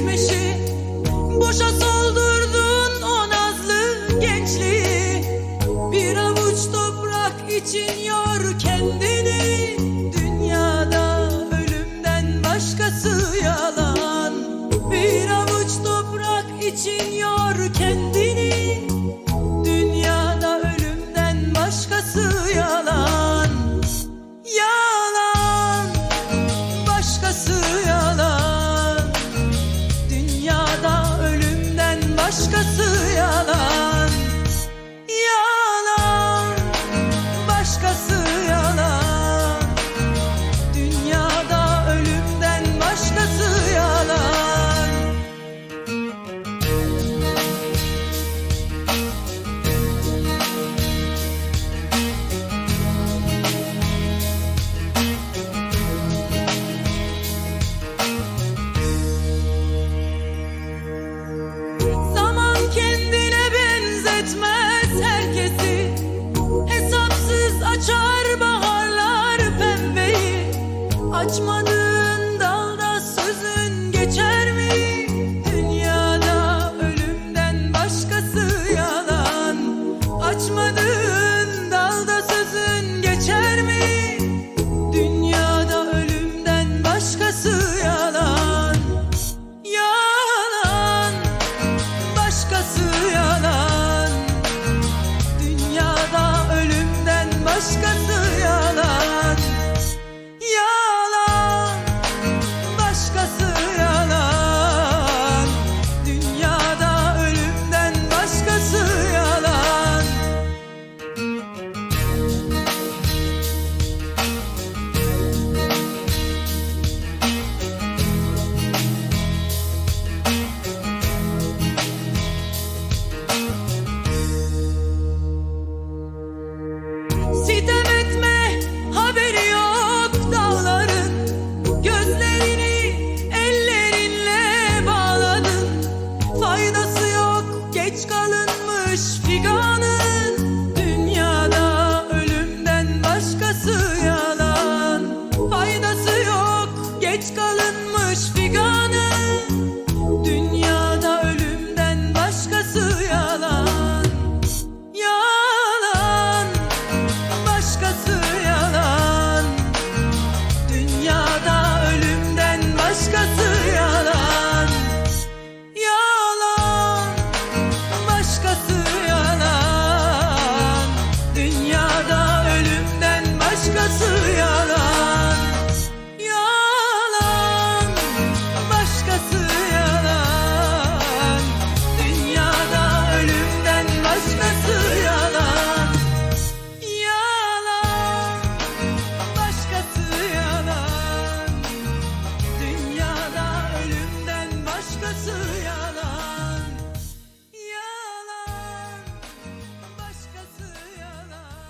machine. etmez herkesi. Hesapsız açar baharlar pembeyi. Açmadığın dalda sözün geçer mi? Dünyada ölümden başkası yalan. Açmadığın dalda sözün geçer mi? Dünyada ölümden başkası yalan. Yalan. Başkası yalan.